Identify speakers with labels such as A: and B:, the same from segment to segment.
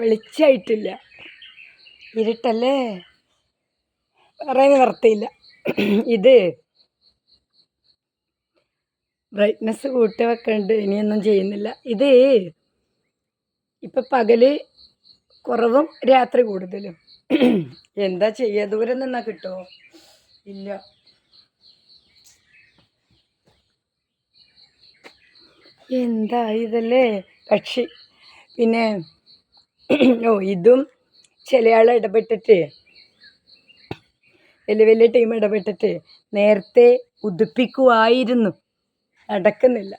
A: വെളിച്ചായിട്ടില്ല. ഇരുട്ടല്ലേ? വേറെ നിവർത്തിയില്ല ഇത് ബ്രൈറ്റ്നസ് കൂട്ടി വെക്കണ്ട് ഇനിയൊന്നും ചെയ്യുന്നില്ല. ഇത് ഇപ്പം പകൽ കുറവും രാത്രി കൂടുതലും. എന്താ ചെയ്യുക ദൂരം നിന്നാൽ കിട്ടുമോ ഇല്ല. എന്താ ഇതല്ലേ? പക്ഷി. പിന്നെ ഓ ഇതും ചില ആൾ ഇടപെട്ടിട്ട്. വലിയ വലിയ ടീം ഇടപെട്ടിട്ട് നേരത്തെ ഉദിപ്പിക്കുമായിരുന്നു നടക്കുന്നില്ല.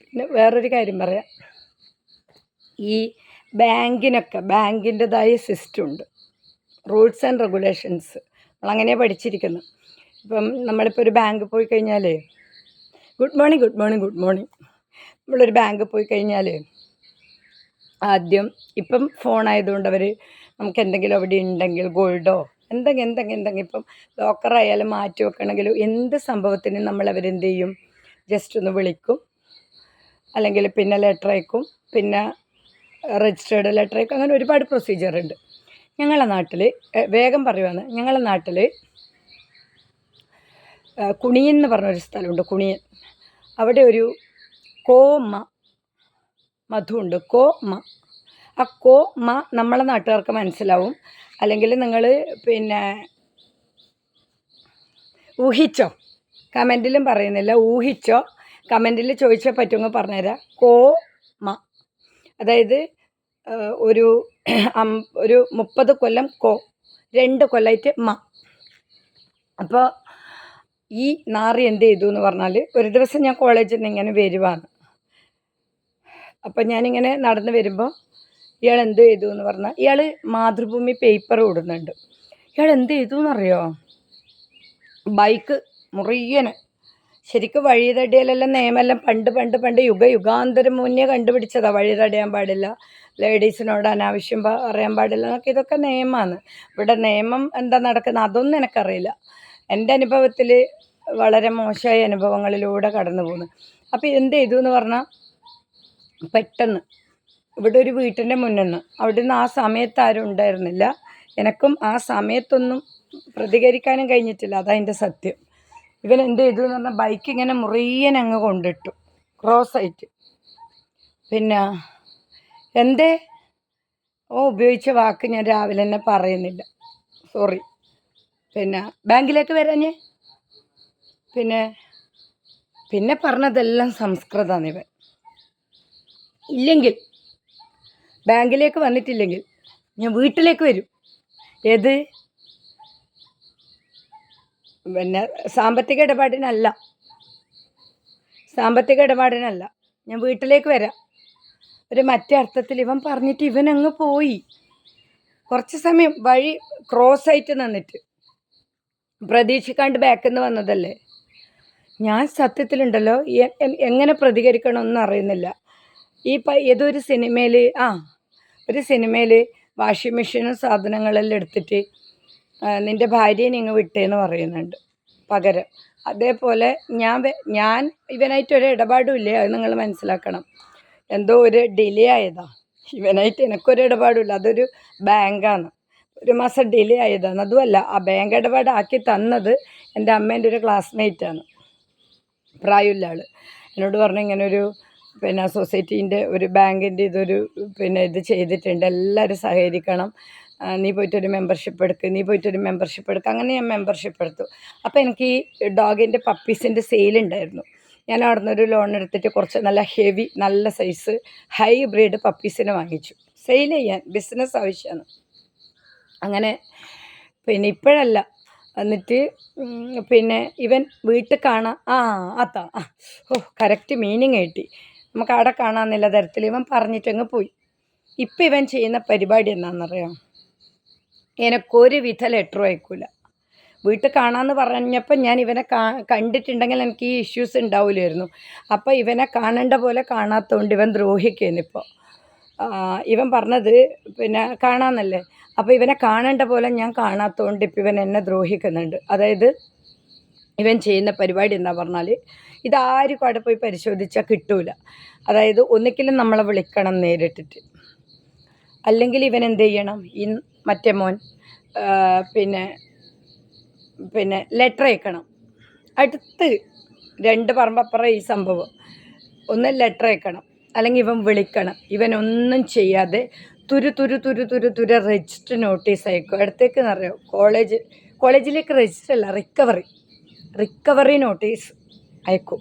A: പിന്നെ വേറൊരു കാര്യം പറയാം. ഈ ബാങ്കിനൊക്കെ ബാങ്കിന്റെതായ സിസ്റ്റം ഉണ്ട് റൂൾസ് ആൻഡ് റെഗുലേഷൻസ്. നമ്മളങ്ങനെ പഠിച്ചിരിക്കുന്നു. ഇപ്പം നമ്മളിപ്പോൾ ഒരു ബാങ്കിൽ പോയി കഴിഞ്ഞാൽ good morning good morning good morning. നമ്മളൊരു ബാങ്കിൽ പോയി കഴിഞ്ഞാൽ ആദ്യം ഇപ്പം ഫോണായതുകൊണ്ട് അവർ നമുക്ക് എന്തെങ്കിലും അവിടെ ഉണ്ടെങ്കിൽ ഗോൾഡോ എന്തെങ്കിലും എന്തെങ്കിലും എന്തെങ്കിലും ഇപ്പം ലോക്കറായാലും മാറ്റി വെക്കണമെങ്കിലും എന്ത് സംഭവത്തിനും നമ്മൾ അവരെന്ത് ചെയ്യും? ജസ്റ്റ് ഒന്ന് വിളിക്കും. അല്ലെങ്കിൽ പിന്നെ ലെറ്റർ അയക്കും. പിന്നെ രജിസ്റ്റേർഡ് ലെറ്റർ അയക്കും. അങ്ങനെ ഒരുപാട് പ്രൊസീജിയർ ഉണ്ട്. ഞങ്ങളുടെ നാട്ടിൽ വേഗം പറയുവാണ്. ഞങ്ങളുടെ നാട്ടിൽ കുണിയൻ എന്ന് പറഞ്ഞൊരു സ്ഥലമുണ്ട് കുണിയൻ. അവിടെ ഒരു കോമ. മധുണ്ട് കോ മ ആ കോ മ നമ്മളെ നാട്ടുകാർക്ക് മനസ്സിലാവും. അല്ലെങ്കിൽ നിങ്ങൾ പിന്നെ ഊഹിച്ചോ. കമന്റിലും പറയുന്നില്ല. ഊഹിച്ചോ. കമന്റിൽ ചോദിച്ചാൽ പറ്റുമെങ്കിൽ പറഞ്ഞുതരാം. കോ മ അതായത് ഒരു ഒരു മുപ്പത് കൊല്ലം കോ രണ്ട് കൊല്ലമായിട്ട് മ. അപ്പോൾ ഈ നാറി എന്ത് ചെയ്തു എന്ന് പറഞ്ഞാൽ ഒരു ദിവസം ഞാൻ കോളേജിൽ നിന്ന് ഇങ്ങനെ വരുവാണ്. അപ്പം ഞാനിങ്ങനെ നടന്നു വരുമ്പോൾ ഇയാൾ എന്ത് ചെയ്തു എന്ന് പറഞ്ഞാൽ ഇയാൾ മാതൃഭൂമി പേപ്പർ ഓടുന്നുണ്ട്. ഇയാൾ എന്ത് ചെയ്തു എന്നറിയോ? ബൈക്ക് മുറിയന് ശരിക്കും വഴി നിയമെല്ലാം പണ്ട് പണ്ട് പണ്ട് യുഗ യുഗാന്തരം മുന്നേ കണ്ടുപിടിച്ചതാണ് വഴി തടയാൻ പാടില്ല ലേഡീസിനോട് അനാവശ്യം പറയാൻ പാടില്ല എന്നൊക്കെ ഇതൊക്കെ നിയമമാണ് ഇവിടെ നിയമം എന്താ നടക്കുന്നത് അതൊന്നും എനിക്കറിയില്ല. എന്റെ അനുഭവത്തിൽ വളരെ മോശമായ അനുഭവങ്ങളിലൂടെ കടന്നു പോകുന്നു അപ്പോൾ എന്ത് ചെയ്തു എന്ന് പറഞ്ഞാൽ പെട്ടെന്ന്. ഇവിടെ ഒരു വീട്ടിന്റെ മുന്നിൽ നിന്ന് ആ സമയത്ത് ആരും ഉണ്ടായിരുന്നില്ല. എനക്കും ആ സമയത്തൊന്നും പ്രതികരിക്കാനും കഴിഞ്ഞിട്ടില്ല. അതതിന്റെ സത്യം. ഇവൻ എന്റെ ഇത് എന്ന് പറഞ്ഞാൽ ബൈക്ക് ഇങ്ങനെ മുറിയൻ അങ്ങ് കൊണ്ടിട്ടു. ക്രോസ് ആയിട്ട്. പിന്നെ എന്തേ? ഓ ഉപയോഗിച്ച വാക്ക് ഞാൻ രാവിലെ തന്നെ പറയുന്നില്ല. സോറി പിന്നെ ബാങ്കിലേക്ക് വരാഞ്ഞേ? പിന്നെ പിന്നെ പറഞ്ഞതെല്ലാം സംസ്കൃതമാണ് ഇവൻ. ഇല്ലെങ്കിൽ ബാങ്കിലേക്ക് വന്നിട്ടില്ലെങ്കിൽ ഞാൻ വീട്ടിലേക്ക് വരും. ഏത്? പിന്നെ സാമ്പത്തിക ഇടപാടിനല്ല. സാമ്പത്തിക ഇടപാടിനല്ല. ഞാൻ വീട്ടിലേക്ക് വരാം. ഒരു മറ്റേ അർത്ഥത്തിൽ ഇവൻ പറഞ്ഞിട്ട് ഇവൻ അങ്ങ് പോയി. കുറച്ച് സമയം വഴി ക്രോസ് ആയിട്ട് നിന്നിട്ട്. പ്രതീക്ഷിക്കാണ്ട് ബാക്കിൽ നിന്ന് വന്നതല്ലേ? ഞാൻ സത്യത്തിലുണ്ടല്ലോ എങ്ങനെ പ്രതികരിക്കണമെന്ന് അറിയുന്നില്ല. ഈ പ ഏതൊരു സിനിമയിൽ ആ ഒരു സിനിമയിൽ വാഷിംഗ് മെഷീനും സാധനങ്ങളെല്ലാം എടുത്തിട്ട് നിന്റെ ഭാര്യയെ നിങ്ങൾ വിട്ടേന്ന് പറയുന്നുണ്ട്. പകരം. അതേപോലെ ഞാൻ ഞാൻ ഇവനായിട്ട് ഒരു ഇടപാടുമില്ലേ അത് നിങ്ങൾ മനസ്സിലാക്കണം. എന്തോ ഒരു ഡിലേ ആയതാ. ഇവനായിട്ട് എനിക്കൊരു ഇടപാടുമില്ല അതൊരു ബാങ്കാണ്. ഒരു മാസം ഡിലേ ആയതാണ്. അതുമല്ല ആ ബാങ്ക് ഇടപാടാക്കി തന്നത് എന്റെ അമ്മേന്റെ ഒരു ക്ലാസ്മേറ്റാണ്. പ്രായമുള്ള ആൾ എന്നോട് പറഞ്ഞു ഇങ്ങനെ ഒരു പിന്നെ സൊസൈറ്റീന്റെ ഒരു ബാങ്കിന്റെ ഇതൊരു പിന്നെ ഇത് ചെയ്തിട്ടുണ്ട്. എല്ലാവരും സഹകരിക്കണം. നീ പോയിട്ടൊരു മെമ്പർഷിപ്പ് എടുക്ക് നീ പോയിട്ടൊരു മെമ്പർഷിപ്പ് എടുക്കുക അങ്ങനെ ഞാൻ മെമ്പർഷിപ്പ് എടുത്തു. അപ്പോൾ എനിക്ക് ഈ ഡോഗിന്റെ പപ്പീസിന്റെ സെയിലുണ്ടായിരുന്നു ഞാൻ അവിടെ നിന്നൊരു ലോൺ എടുത്തിട്ട് കുറച്ച് നല്ല ഹെവി നല്ല സൈസ് ഹൈ ബ്രീഡ് പപ്പീസിനെ വാങ്ങിച്ചു. സെയിൽ ചെയ്യാൻ ബിസിനസ് ആവശ്യമാണ്. അങ്ങനെ പിന്നെ ഇപ്പോഴല്ല. എന്നിട്ട് പിന്നെ ഇവൻ വീട്ടിൽ കാണാം ആ അതാ ഓ കറക്റ്റ് മീനിങ് കിട്ടി. നമുക്ക് അവിടെ കാണാമെന്നുള്ള തരത്തിൽ ഇവൻ പറഞ്ഞിട്ടങ്ങ് പോയി. ഇപ്പം ഇവൻ ചെയ്യുന്ന പരിപാടി എന്താണെന്നറിയാം? എനക്കൊരു വിധ ലെറ്റർ അയക്കൂല. വീട്ടിൽ കാണാമെന്ന് പറഞ്ഞപ്പോൾ ഞാൻ ഇവനെ കാ കണ്ടിട്ടുണ്ടെങ്കിൽ എനിക്ക് ഈ ഇഷ്യൂസ് ഉണ്ടാവില്ലായിരുന്നു. അപ്പോൾ ഇവനെ കാണേണ്ട പോലെ കാണാത്തതുകൊണ്ട് ഇവൻ ദ്രോഹിക്കുന്നു ഇപ്പോൾ. ഇവൻ പറഞ്ഞത് പിന്നെ കാണാമെന്നല്ലേ? അപ്പോൾ ഇവനെ കാണേണ്ട പോലെ ഞാൻ കാണാത്തതുകൊണ്ട് ഇപ്പം ഇവൻ എന്നെ ദ്രോഹിക്കുന്നുണ്ട്. അതായത് ഇവൻ ചെയ്യുന്ന പരിപാടി എന്താ പറഞ്ഞാൽ ഇതാരും അവിടെ പോയി പരിശോധിച്ചാൽ കിട്ടൂല. അതായത് ഒന്നിക്കലും നമ്മളെ വിളിക്കണം നേരിട്ടിട്ട്. അല്ലെങ്കിൽ ഇവൻ എന്ത് ചെയ്യണം? ഈ മറ്റേ മോൻ പിന്നെ പിന്നെ ലെറ്റർ അയക്കണം. അടുത്ത് രണ്ട് പറമ്പപ്പുറം ഈ സംഭവം. ഒന്ന് ലെറ്റർ അയക്കണം. അല്ലെങ്കിൽ ഇവൻ വിളിക്കണം. ഇവൻ ഒന്നും ചെയ്യാതെ തുരു തുരു തുരു തുരു തുരു രജിസ്റ്റർ നോട്ടീസ് അയക്കും. അടുത്തേക്ക് എന്നറിയാം? കോളേജ് കോളേജിലേക്ക് രജിസ്റ്റർ അല്ല റിക്കവറി റിക്കവറി നോട്ടീസ് അയക്കും.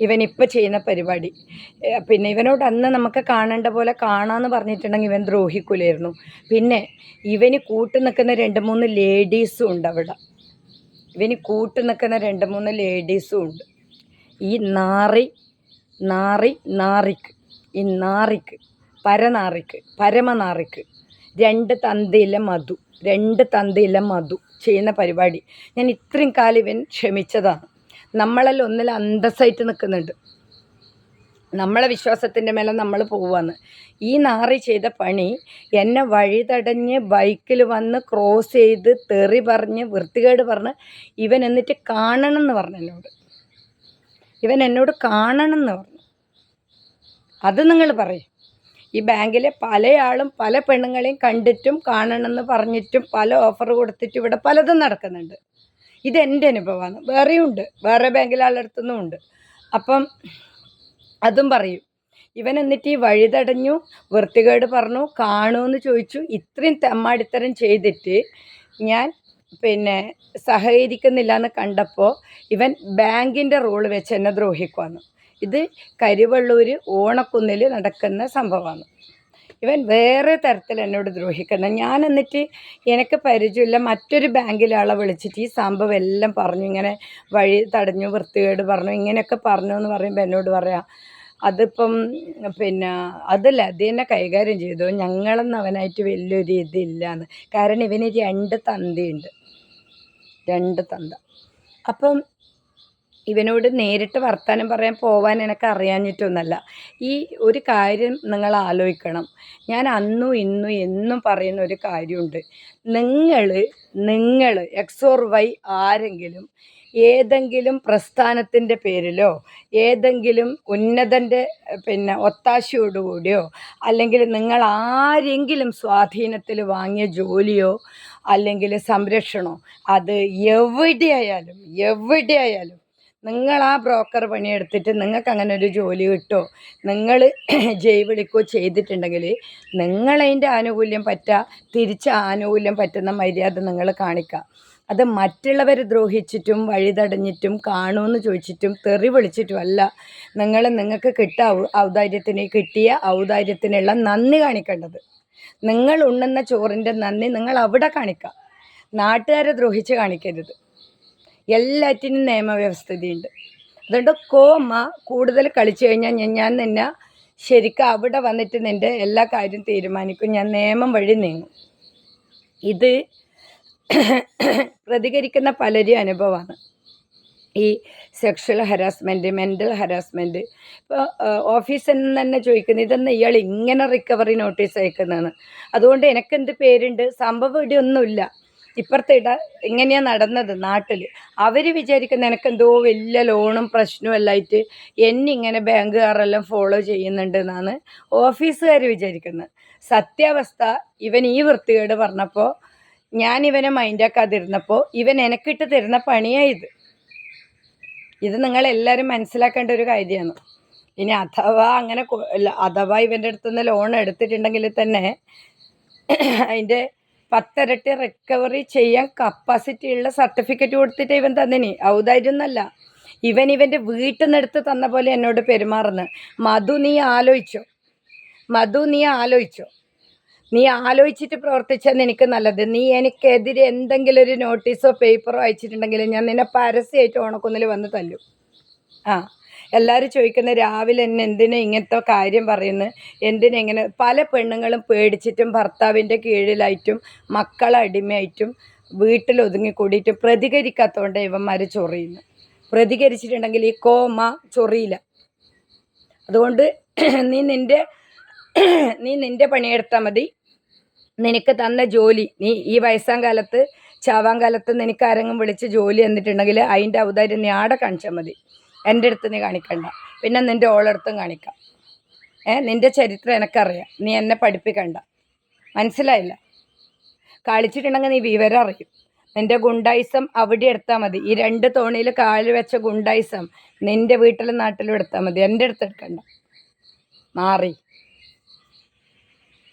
A: ഇവൻ ഇപ്പം ചെയ്യുന്ന പരിപാടി. പിന്നെ ഇവനോട് അന്ന് നമുക്ക് കാണേണ്ട പോലെ കാണാമെന്ന് പറഞ്ഞിട്ടുണ്ടെങ്കിൽ ഇവൻ ദ്രോഹിക്കൂലായിരുന്നു. പിന്നെ ഇവന് കൂട്ടു നിൽക്കുന്ന രണ്ട് മൂന്ന് ലേഡീസും ഉണ്ട് അവിടെ. ഇവന് കൂട്ടു നിൽക്കുന്ന രണ്ട് മൂന്ന് ലേഡീസും ഉണ്ട്. ഈ നാറി നാറി നാറിക്ക് ഈ നാറിക്ക് പരനാറിക്ക് പരമനാറിക്ക് രണ്ട് തന്തയിലെ മധു രണ്ട് തന്തയിലെ മധു ചെയ്യുന്ന പരിപാടി. ഞാൻ ഇത്രയും കാലം ഇവൻ ക്ഷമിച്ചതാണ്. നമ്മളെല്ലാം ഒന്നിൽ അന്തസ്സായിട്ട് നിൽക്കുന്നുണ്ട്. നമ്മളെ വിശ്വാസത്തിന്റെ മേലെ നമ്മൾ പോവാന്ന് ഈ നാറി ചെയ്ത പണി എന്നെ വഴി തടഞ്ഞ് ബൈക്കിൽ വന്ന് ക്രോസ് ചെയ്ത് തെറി പറഞ്ഞ് വൃത്തികേട് പറഞ്ഞ് ഇവൻ എന്നിട്ട് കാണണം എന്ന് പറഞ്ഞു എന്നോട്. ഇവൻ എന്നോട് കാണണം എന്ന് പറഞ്ഞു. അത് നിങ്ങൾ പറയും. ഈ ബാങ്കിലെ പലയാളും പല പെണ്ണുങ്ങളെയും കണ്ടിട്ടും കാണണമെന്ന് പറഞ്ഞിട്ടും പല ഓഫർ കൊടുത്തിട്ടും ഇവിടെ പലതും നടക്കുന്നുണ്ട്. ഇതെന്റെ അനുഭവമാണ് വേറെയും ഉണ്ട് വേറെ ബാങ്കിലെ ആളടുത്തുനിന്നും ഉണ്ട്. അപ്പം അതും പറയും. ഇവൻ എന്നിട്ട് ഈ വഴി തടഞ്ഞു വൃത്തികേട് പറഞ്ഞു കാണുമെന്ന് ചോദിച്ചു. ഇത്രയും തെമ്മാടിത്തരം ചെയ്തിട്ട് ഞാൻ പിന്നെ സഹകരിക്കുന്നില്ല എന്ന് കണ്ടപ്പോൾ ഇവൻ ബാങ്കിന്റെ റോൾ വെച്ച് എന്നെ ദ്രോഹിക്കുവാന്ന്. ഇത് കരുവള്ളൂർ ഓണക്കുന്നിൽ നടക്കുന്ന സംഭവമാണ് ഇവൻ വേറെ തരത്തിൽ എന്നോട് ദ്രോഹിക്കുന്നത് ഞാൻ എന്നിട്ട് എനിക്ക് പരിചയമില്ല. മറ്റൊരു ബാങ്കിലെ ആളെ വിളിച്ചിട്ട് ഈ സംഭവം എല്ലാം പറഞ്ഞു. ഇങ്ങനെ വഴി തടഞ്ഞു വൃത്തികേട് പറഞ്ഞു ഇങ്ങനെയൊക്കെ പറഞ്ഞു എന്ന് പറയുമ്പോൾ എന്നോട് പറയാം അതിപ്പം പിന്നെ അതല്ല അത് തന്നെ കൈകാര്യം ചെയ്തു. ഞങ്ങളെന്ന് അവനായിട്ട് വലിയൊരു ഇതില്ലാന്ന്. കാരണം ഇവന് രണ്ട് തന്തയുണ്ട്. രണ്ട് തന്ത. അപ്പം ഇവനോട് നേരിട്ട് വർത്തമാനം പറയാൻ പോവാൻ എനിക്ക് അറിയാഞ്ഞിട്ടൊന്നല്ല ഈ ഒരു കാര്യം നിങ്ങൾ ആലോചിക്കണം. ഞാൻ അന്നും ഇന്നും എന്നും പറയുന്ന ഒരു കാര്യമുണ്ട് നിങ്ങൾ നിങ്ങൾ എക്സോർ വൈ ആരെങ്കിലും ഏതെങ്കിലും പ്രസ്ഥാനത്തിന്റെ പേരിലോ ഏതെങ്കിലും ഉന്നതന്റെ പിന്നെ ഒത്താശയോടുകൂടിയോ അല്ലെങ്കിൽ നിങ്ങൾ ആരെങ്കിലും സ്വാധീനത്തിൽ വാങ്ങിയ ജോലിയോ അല്ലെങ്കിൽ സംരക്ഷണോ അത് എവിടെയായാലും എവിടെയായാലും നിങ്ങൾ ആ ബ്രോക്കർ പണിയെടുത്തിട്ട് നിങ്ങൾക്ക് അങ്ങനെ ഒരു ജോലി കിട്ടോ? നിങ്ങൾ ജയ് വിളിക്കോ ചെയ്തിട്ടുണ്ടെങ്കിൽ നിങ്ങളതിന്റെ ആനുകൂല്യം പറ്റുക തിരിച്ച ആനുകൂല്യം പറ്റുന്ന മര്യാദ നിങ്ങൾ കാണിക്കുക അത് മറ്റുള്ളവർ ദ്രോഹിച്ചിട്ടും വഴിതടഞ്ഞിട്ടും കാണുമെന്ന് ചോദിച്ചിട്ടും തെറി വിളിച്ചിട്ടും അല്ല. നിങ്ങൾ നിങ്ങൾക്ക് കിട്ട ഔദാര്യത്തിന് കിട്ടിയ ഔദാര്യത്തിനുള്ള നന്ദി കാണിക്കേണ്ടത്. നിങ്ങൾ ഉണ്ണുന്ന ചോറിന്റെ നന്ദി നിങ്ങൾ അവിടെ കാണിക്കുക നാട്ടുകാരെ ദ്രോഹിച്ച് കാണിക്കരുത്. എല്ലാറ്റിനും നിയമവ്യവസ്ഥതയുണ്ട്. അതുകൊണ്ട് കോമ കൂടുതൽ കളിച്ചു കഴിഞ്ഞാൽ ഞാൻ ഞാൻ നിന്നെ ശരിക്കും അവിടെ വന്നിട്ട് നിന്റെ എല്ലാ കാര്യവും തീരുമാനിക്കും. ഞാൻ നിയമം വഴി നീങ്ങും. ഇത് പ്രതികരിക്കുന്ന പലരും അനുഭവമാണ്. ഈ സെക്ഷൽ ഹരാസ്മെന്റ് മെന്റൽ ഹരാസ്മെന്റ് ഇപ്പോൾ ഓഫീസിൽ നിന്ന് തന്നെ ചോദിക്കുന്നത് ഇതെന്ന് ഇയാൾ ഇങ്ങനെ റിക്കവറി നോട്ടീസ് അയക്കുന്നതാണ് അതുകൊണ്ട് എനിക്കെന്ത് പേരുണ്ട്? സംഭവം ഇവിടെ ഒന്നുമില്ല ഇപ്പുറത്തെ ഇട ഇങ്ങനെയാണ് നടന്നത് നാട്ടിൽ അവർ വിചാരിക്കുന്ന എനിക്കെന്തോ വലിയ ലോണും പ്രശ്നവും എല്ലായിട്ട് എന്നെ ഇങ്ങനെ ബാങ്കുകാരെല്ലാം ഫോളോ ചെയ്യുന്നുണ്ട് എന്നാണ് ഓഫീസുകാർ വിചാരിക്കുന്നത്. സത്യാവസ്ഥ ഇവൻ ഈ വൃത്തികേട് പറഞ്ഞപ്പോൾ ഞാൻ ഇവനെ മൈൻഡാക്കാതിരുന്നപ്പോൾ ഇവൻ എനക്കിട്ട് തരുന്ന പണിയായത് ഇത്. നിങ്ങളെല്ലാവരും മനസ്സിലാക്കേണ്ട ഒരു കാര്യമാണ്. ഇനി അഥവാ അങ്ങനെ അഥവാ ഇവന്റെ അടുത്തുനിന്ന് ലോൺ എടുത്തിട്ടുണ്ടെങ്കിൽ തന്നെ അതിന്റെ പത്തിരട്ടി റിക്കവറി ചെയ്യാൻ കപ്പാസിറ്റി ഉള്ള സർട്ടിഫിക്കറ്റ് കൊടുത്തിട്ട് ഇവൻ തന്നിനി. ഔതായിരുന്നല്ല ഇവൻ ഇവന്റെ വീട്ടിൽ നിന്നെടുത്ത് തന്ന പോലെ എന്നോട് പെരുമാറുന്നു. മധു നീ ആലോചിച്ചോ. മധു നീ ആലോചിച്ചോ. നീ ആലോചിച്ചിട്ട് പ്രവർത്തിച്ചാൽ എനിക്ക് നല്ലത്. നീ എനിക്കെതിരെ എന്തെങ്കിലും ഒരു നോട്ടീസോ പേപ്പറോ അയച്ചിട്ടുണ്ടെങ്കിൽ ഞാൻ നിന്നെ പരസ്യമായിട്ട് ഓണക്കുന്നിൽ വന്ന് തല്ലു. ആ. എല്ലാവരും ചോദിക്കുന്ന രാവിലെ എന്നെ എന്തിനാ ഇങ്ങനത്തെ കാര്യം പറയുന്നത് എന്തിനാ ഇങ്ങനെ പല പെണ്ണുങ്ങളും പേടിച്ചിട്ടും ഭർത്താവിന്റെ കീഴിലായിട്ടും മക്കളെ അടിമയായിട്ടും വീട്ടിൽ ഒതുങ്ങിക്കൂടിയിട്ടും പ്രതികരിക്കാത്തതുകൊണ്ട് ഇവന്മാർ ചൊറിയുന്നു. പ്രതികരിച്ചിട്ടുണ്ടെങ്കിൽ ഈ കോമ ചൊറിയില്ല. അതുകൊണ്ട് നീ നിന്റെ നീ നിന്റെ പണിയെടുത്താൽ മതി. നിനക്ക് തന്ന ജോലി നീ ഈ വയസ്സാം കാലത്ത് ചാവാൻ കാലത്ത് നിനക്ക് ആരെങ്കിലും വിളിച്ച് ജോലി തന്നിട്ടുണ്ടെങ്കിൽ അതിന്റെ ഔദാര്യം നീ ആടെ കാണിച്ചാൽ മതി. എന്റെ അടുത്ത് നീ കാണിക്കണ്ട. പിന്നെ നിന്റെ ഓളടുത്തും കാണിക്കാം. ഏ നിന്റെ ചരിത്രം എനിക്കറിയാം. നീ എന്നെ പഠിപ്പിക്കണ്ട. മനസ്സിലായില്ല? കളിച്ചിട്ടുണ്ടെങ്കിൽ നീ വിവരം അറിയും. നിന്റെ ഗുണ്ടായിസം അവിടെ എടുത്താൽ മതി. ഈ രണ്ട് തോണിയിൽ കാൽ വെച്ച ഗുണ്ടായിസം നിന്റെ വീട്ടിലും നാട്ടിലും എടുത്താൽ മതി. എന്റെ അടുത്ത് എടുക്കണ്ട. മാറി.